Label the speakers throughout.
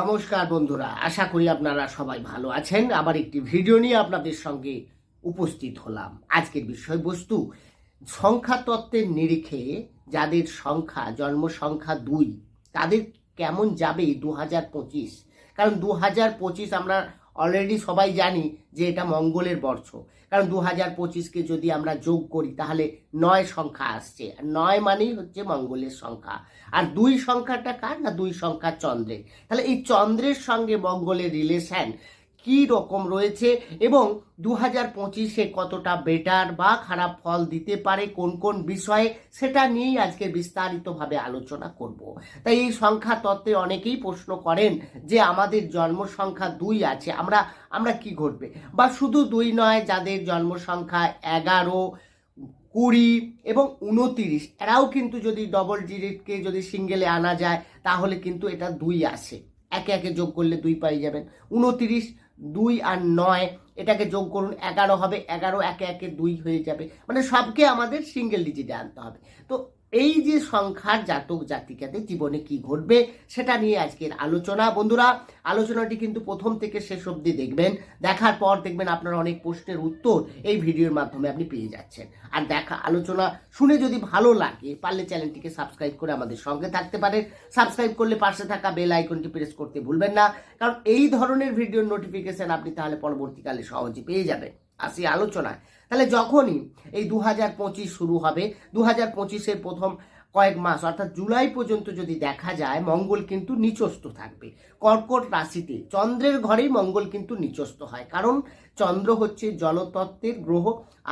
Speaker 1: নমস্কার বন্ধুরা, আশা করি আপনারা সবাই ভালো আছেন। আবার একটি ভিডিও নিয়ে আপনাদের সঙ্গে উপস্থিত হলাম। আজকের বিষয়বস্তু, সংখ্যাতত্ত্বের নিরিখে যাদের সংখ্যা, জন্ম সংখ্যা দুই, তাদের কেমন যাবে দু হাজার পঁচিশ? কারণ দু হাজার পঁচিশ আমরা অলরেডি সবাই জানি যে এটা মঙ্গলের বর্ষ। কারণ দু হাজার পঁচিশকে যদি আমরা যোগ করি, তাহলে নয় সংখ্যা আসছে। আর নয় মানেই হচ্ছে মঙ্গলের সংখ্যা। আর দুই সংখ্যাটা কার? না, দুই সংখ্যা চন্দ্রের। তাহলে এই চন্দ্রের সঙ্গে মঙ্গলের রিলেশন কি রকম রয়েছে এবং দু হাজার পঁচিশে কতটা বেটার বা খারাপ ফল দিতে পারে, কোন কোন বিষয়ে সেটা নিয়েই আজকে বিস্তারিতভাবে আলোচনা করব। তাই এই সংখ্যা তত্ত্বে অনেকেই প্রশ্ন করেন যে আমাদের জন্ম সংখ্যা দুই আছে, আমরা আমরা কি ঘটবে? বা শুধু দুই নয়, যাদের জন্ম সংখ্যা এগারো, কুড়ি এবং উনতিরিশ, এরাও কিন্তু যদি ডবল ডিজিটকে যদি সিঙ্গেলে আনা যায়, তাহলে কিন্তু এটা দুই আসে। একে একে যোগ করলে দুই পাই যাবেন। উনতিরিশ দুই আর নয়, এটাকে যোগ করুন, এগারো হবে, এগারো একে একে দুই হয়ে যাবে। মানে সবকে আমাদের সিঙ্গেল ডিজিটে আনতে হবে। তো এই যে সংখ্যার জাতক জাতিকাদের জীবনে কি ঘটবে, সেটা নিয়ে আজকের আলোচনা। বন্ধুরা, আলোচনাটি কিন্তু প্রথম থেকে শেষ অবধি দেখবেন। দেখার পর দেখবেন আপনার অনেক প্রশ্নের উত্তর এই ভিডিওর মাধ্যমে আপনি পেয়ে যাচ্ছেন। আর দেখা, আলোচনা শুনে যদি ভালো লাগে, পারলে চ্যানেলটিকে সাবস্ক্রাইব করে আমাদের সঙ্গে থাকতে পারেন। সাবস্ক্রাইব করলে পাশে থাকা বেল আইকনটি প্রেস করতে ভুলবেন না। কারণ এই ধরনের ভিডিওর নোটিফিকেশন আপনি তাহলে পরবর্তীকালে সহজে পেয়ে যাবেন। আসি আলোচনায়। তাহলে যখনই এই দু হাজার পঁচিশ শুরু হবে দু হাজার পঁচিশের প্রথম কয়েক মাস, অর্থাৎ জুলাই পর্যন্ত যদি দেখা যায়, মঙ্গল কিন্তু নিচস্ত থাকবে। কর্কট রাশিতে চন্দ্রের ঘরেই মঙ্গল কিন্তু নিচস্ত হয়। কারণ চন্দ্র হচ্ছে জলতত্ত্বের গ্রহ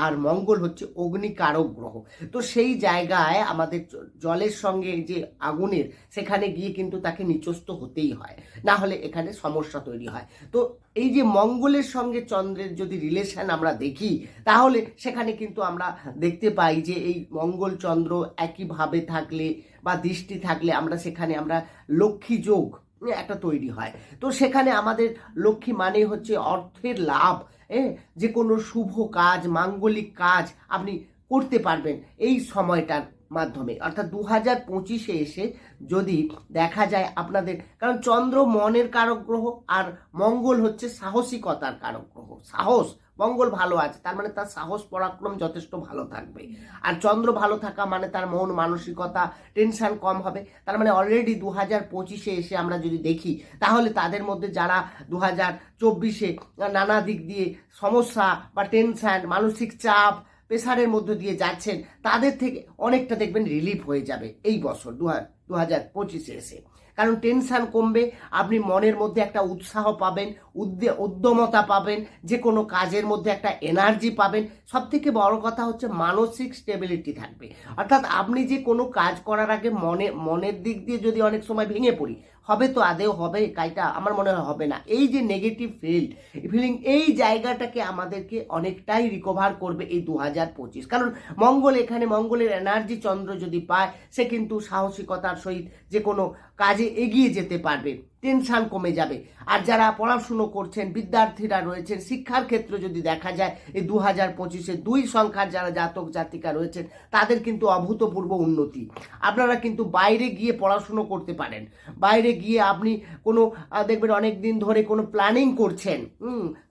Speaker 1: আর মঙ্গল হচ্ছে অগ্নিকারক গ্রহ। তো সেই জায়গায় আমাদের জলের সঙ্গে যে আগুনের, সেখানে গিয়ে কিন্তু তাকে নিচস্ত হতেই হয়। না হলে এখানে সমস্যা তৈরি হয়। তো এই যে মঙ্গলের সঙ্গে চন্দ্রের যদি রিলেশন আমরা দেখি, তাহলে সেখানে কিন্তু আমরা দেখতে পাই যে এই মঙ্গল চন্দ্র একইভাবে থাকলে বা দৃষ্টি থাকলে আমরা সেখানে আমরা লক্ষ্মী যোগ একটা তৈরি হয়। তো সেখানে আমাদের লক্ষ্মী মানে হচ্ছে অর্থের লাভ এ, যে কোনো শুভ কাজ মাঙ্গলিক কাজ আপনি করতে পারবেন এই সময়টার মাধ্যমে। অর্থাৎ দু হাজার পঁচিশে এসে যদি দেখা যায় আপনাদের কারণ চন্দ্র মনের কারক গ্রহ আর মঙ্গল হচ্ছে সাহসিকতার কারক গ্রহ। সাহস মঙ্গল ভালো আছে, তার মানে তার সাহস, পরাক্রম যথেষ্ট ভালো থাকবে। আর চন্দ্র ভালো থাকা মানে তার মন মানসিকতা টেনশান কম হবে। তার মানে অলরেডি দু হাজার পঁচিশে এসে আমরা যদি দেখি, তাহলে তাদের মধ্যে যারা দু হাজার চব্বিশে নানা দিক দিয়ে সমস্যা বা টেনশন মানসিক চাপ প্রেসারের মধ্য দিয়ে যাচ্ছেন, তাদের থেকে অনেকটা দেখবেন রিলিফ হয়ে যাবে এই বছর দু হাজার পঁচিশে এসে। কারণ টেনশন কমবে, আপনি মনের মধ্যে একটা উৎসাহ পাবেন উদ্যে উদ্যমতা পাবেন যে কোনো কাজের মধ্যে একটা এনার্জি পাবেন। সব থেকে বড় কথা হচ্ছে মানসিক স্টেবিলিটি থাকবে। অর্থাৎ আপনি যে কোনো কাজ করার আগে মনে, মনের দিক দিয়ে যদি অনেক সময় ভেঙে পড়ি, হবে তো আদেও হবে, কাজটা আমার মনে হয় হবে না। এই যে নেগেটিভ ফিল ফিলিং এই জায়গাটাকে আমাদেরকে অনেকটাই রিকভার করবে এই দু হাজার পঁচিশ। কারণ মঙ্গল এখানে, মঙ্গলের এনার্জি চন্দ্র যদি পায়, সে কিন্তু সাহসিকতার সহিত যে কোনো কাজে এগিয়ে যেতে পারবে। টেনশন কমে যাবে। আর যারা পড়াশুনো করছেন, বিদ্যার্থীরা রয়েছেন, শিক্ষার ক্ষেত্রে যদি দেখা যায়, এই দু হাজার পঁচিশে দুই সংখ্যার যারা জাতক, জাতিকা রয়েছেন, তাদের কিন্তু অভূতপূর্ব উন্নতি। আপনারা কিন্তু বাইরে গিয়ে পড়াশুনো করতে পারেন। বাইরে গিয়ে আপনি কোনো দেখবেন অনেক দিন ধরে কোনো প্ল্যানিং করছেন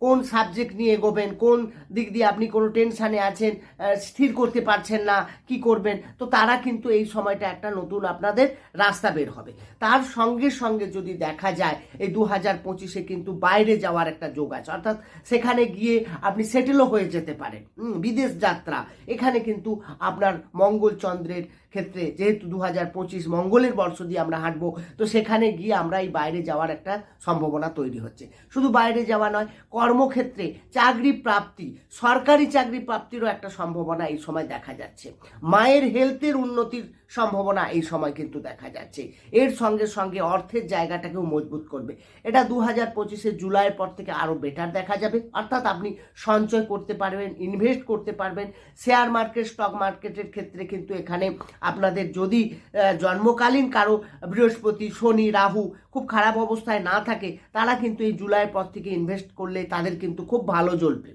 Speaker 1: কোন সাবজেক্ট নিয়ে এগোবেন, কোন দিক দিয়ে আপনি কোনো টেনশানে আছেন স্থির করতে পারছেন না, কি করবেন, তো তারা কিন্তু এই সময়টা একটা নতুন আপনাদের রাস্তা বের হবে। তার সঙ্গে সঙ্গে যদি দেখা যায়। এই দু হাজার পঁচিশে কিন্তু বাইরে যাওয়ার একটা যোগ আছে। অর্থাৎ সেখানে গিয়ে আপনি সেটেলও হয়ে যেতে পারেন। বিদেশ যাত্রা। এখানে কিন্তু আপনার মঙ্গল চন্দ্রের ক্ষেত্রে যেহেতু দু হাজার পঁচিশ মঙ্গলের বর্ষ দিয়ে আমরা হাঁটবো, তো সেখানে গিয়ে আমরা এই বাইরে যাওয়ার একটা সম্ভাবনা তৈরি হচ্ছে। শুধু বাইরে যাওয়া নয়, কর্মক্ষেত্রে চাকরি প্রাপ্তি, সরকারি চাকরি প্রাপ্তিরও একটা সম্ভাবনা এই সময় দেখা যাচ্ছে। মায়ের হেলথের উন্নতির সম্ভাবনা এই সময় কিন্তু দেখা যাচ্ছে। এর সঙ্গে সঙ্গে অর্থের জায়গাটাকেও মজবুত করবে। এটা দু হাজার পঁচিশে জুলাইয়ের পর থেকে আরও বেটার দেখা যাবে। অর্থাৎ আপনি সঞ্চয় করতে পারবেন ইনভেস্ট করতে পারবেন। শেয়ার মার্কেট স্টক মার্কেটের ক্ষেত্রে কিন্তু এখানে আপনাদের যদি জন্মকালীন কারও বৃহস্পতি, শনি, রাহু খুব খারাপ অবস্থায় না থাকে, তারা কিন্তু এই জুলাইয়ের পর থেকে ইনভেস্ট করলে তাদের কিন্তু খুব ভালো জ্বলবে।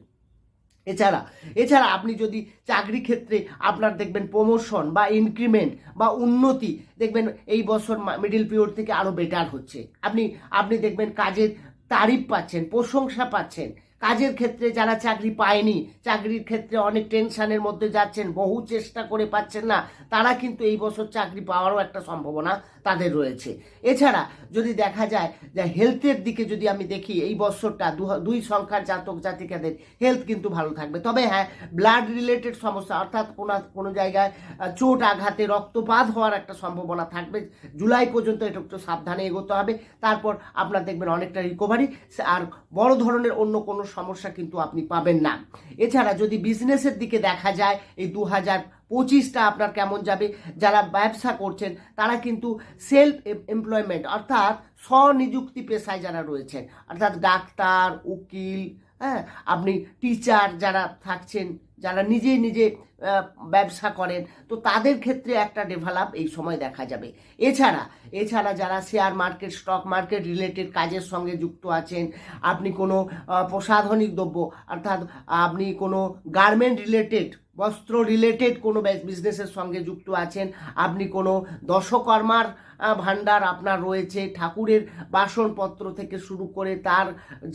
Speaker 1: এছাড়া এছাড়া আপনি যদি চাকরি ক্ষেত্রে আপনার দেখবেন প্রমোশন বা ইনক্রিমেন্ট বা উন্নতি, দেখবেন এই বছর মিডিল পিরিয়ড থেকে আরও বেটার হচ্ছে। আপনি আপনি দেখবেন কাজের তারিফ পাচ্ছেন, প্রশংসা পাচ্ছেন। কাজের ক্ষেত্রে যারা চাকরি পায়নি, চাকরির ক্ষেত্রে অনেক টেনশনের মধ্যে যাচ্ছেন, বহু চেষ্টা করে পাচ্ছেন না, তারা কিন্তু এই বছর চাকরি পাওয়ারও একটা সম্ভাবনা তাদের রয়েছে। এছাড়া যদি দেখা যায় যে হেলথের দিকে যদি আমি দেখি, এই বছরটা দুই সংখ্যার জাতক জাতিকাদের হেলথ কিন্তু ভালো থাকবে। তবে হ্যাঁ ব্লাড রিলেটেড সমস্যা, অর্থাৎ কোনো কোনো জায়গায় চোট, আঘাতে রক্তপাত হওয়ার একটা সম্ভাবনা থাকবে। জুলাই পর্যন্ত এটা একটু সাবধানে এগোতে হবে। তারপর আপনার দেখবেন অনেকটা রিকভারি আর বড় ধরনের অন্য কোনো সমস্যা কিন্তু আপনি পাবেন না। এছাড়া যদি বিজনেসের দিকে দেখা যায়, এই দু হাজার পঁচিশটা আপনার কেমন যাবে, যারা ব্যবসা করছেন, তারা কিন্তু সেলফ এমপ্লয়মেন্ট অর্থাৎ স্বনিযুক্তি পেশায় যারা রয়েছেন, অর্থাৎ ডাক্তার, উকিল হ্যাঁ আপনি টিচার যারা থাকছেন যারা নিজে নিজে ব্যবসা করেন, তো তাদের ক্ষেত্রে একটা ডেভেলপ এই সময় দেখা যাবে। এছাড়া এছাড়া যারা share market stock market related কাজের সঙ্গে যুক্ত আছেন, আপনি কোনো প্রসাধনিক দ্রব্য, অর্থাৎ আপনি কোনো গার্মেন্ট রিলেটেড বস্ত্র রিলেটেড কোনো বিজনেসের সঙ্গে যুক্ত আছেন, আপনি কোনো দশকর্মার ভাণ্ডার আপনার রয়েছে, ঠাকুরের বাসনপত্র থেকে শুরু করে তার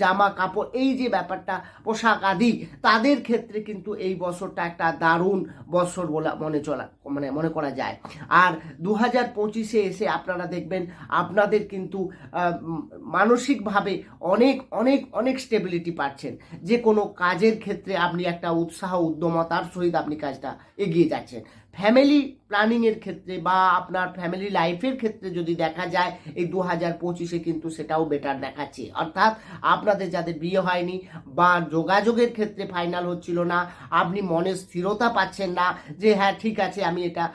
Speaker 1: জামা কাপড়, এই যে ব্যাপারটা, পোশাক আদি, তাদের ক্ষেত্রে কিন্তু এই বছরটা একটা দারুণ বছর বলা মনে চলা মানে মনে করা যায়। আর দু হাজার পঁচিশে এসে আপনারা দেখবেন, আপনাদের কিন্তু মানসিকভাবে অনেক অনেক অনেক স্টেবিলিটি পাচ্ছেন। যে কোনো কাজের ক্ষেত্রে আপনি একটা উৎসাহ, উদ্যমতার সহিত আপনি কাজটা এগিয়ে যাচ্ছেন। ফ্যামিলি প্ল্যানিংয়ের ক্ষেত্রে বা আপনার ফ্যামিলি লাইফের ক্ষেত্রে যদি দেখা যায়, এই দু হাজার পঁচিশে কিন্তু সেটাও বেটার দেখাচ্ছে। অর্থাৎ আপনাদের যাদের বিয়ে হয়নি বা যোগাযোগের ক্ষেত্রে ফাইনাল হচ্ছিল না, আপনি মনে স্থিরতা পাচ্ছেন না যে হ্যাঁ ঠিক আছে, আমি এটা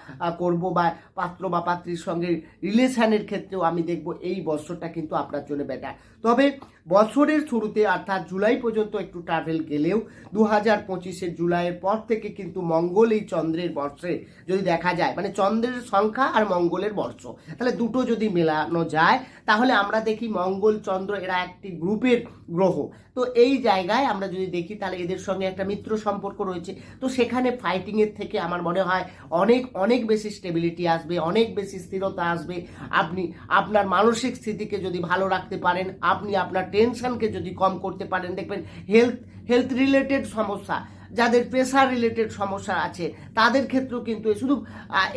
Speaker 1: করব বা পাত্র বা পাত্রীর সঙ্গে রিলেশনের ক্ষেত্রেও আমি দেখব, এই বছরটা কিন্তু আপনার জন্য বেটার তবে বছরের শুরুতে, অর্থাৎ জুলাই পর্যন্ত একটু ট্রাভেল গেলেও দু হাজার পঁচিশের জুলাইয়ের পর থেকে কিন্তু মঙ্গল এই চন্দ্রের বর্ষে যদি দেখা যায় মানে চন্দ্রের সংখ্যা আর মঙ্গলের বর্ষ। তাহলে দুটো যদি মেলানো যায়, তাহলে আমরা দেখি মঙ্গল, চন্দ্র এরা একটি গ্রুপের গ্রহ। তো এই জায়গায় আমরা যদি দেখি, তাহলে এদের সঙ্গে একটা মিত্র সম্পর্ক রয়েছে। তো সেখানে ফাইটিংয়ের থেকে আমার মনে হয় অনেক অনেক বেশি স্টেবিলিটি আসবে, অনেক বেশি স্থিরতা আসবে। আপনি, আপনার মানসিক স্থিতিকে যদি ভালো রাখতে পারেন, আপনি আপনার টেনশনকে যদি কম করতে পারেন, দেখবেন হেলথ হেলথ রিলেটেড সমস্যা, যাদের প্রেশার রিলেটেড সমস্যা আছে, তাদের ক্ষেত্রেও কিন্তু শুধু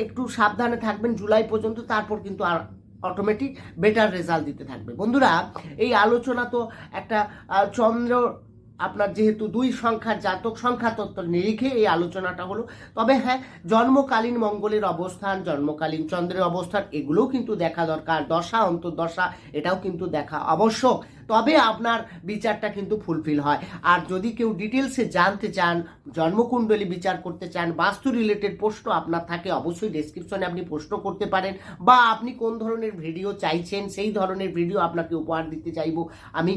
Speaker 1: একটু সাবধানে থাকবেন জুলাই পর্যন্ত, তারপর কিন্তু আর অটোমেটিক বেটার রেজাল্ট দিতে থাকবে। বন্ধুরা, এই আলোচনা তো একটা চন্দ্র, আপনার যেহেতু দুই সংখ্যার জাতক সংখ্যা তত্ত্ব নিরিখে এই আলোচনাটা হলো, তবে হ্যাঁ জন্মকালীন মঙ্গলের অবস্থান, জন্মকালীন চন্দ্রের অবস্থান, এগুলোও কিন্তু দেখা দরকার, দশা, অন্তর্দশা, এটাও কিন্তু দেখা আবশ্যক। তবে আপনার বিচারটা কিন্তু ফুলফিল হয়। আর যদি কেউ ডিটেলসে জানতে চান, জন্মকুণ্ডলী বিচার করতে চান, বাস্তু রিলেটেড প্রশ্ন আপনার থাকে, অবশ্যই ডেসক্রিপশনে আপনি প্রশ্ন করতে পারেন বা আপনি কোন ধরনের ভিডিও চাইছেন, সেই ধরনের ভিডিও আপনাকে উপহার দিতে চাইব আমি।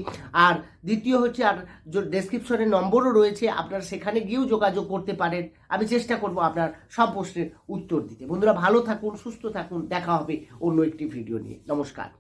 Speaker 1: আর দ্বিতীয় হচ্ছে, আর ডেসক্রিপশনে নম্বরও রয়েছে, আপনার সেখানে গিয়েও যোগাযোগ করতে পারেন। আমি চেষ্টা করব আপনার সব প্রশ্নের উত্তর দিতে। বন্ধুরা, ভালো থাকুন, সুস্থ থাকুন, দেখা হবে অন্য একটি ভিডিও নিয়ে। নমস্কার।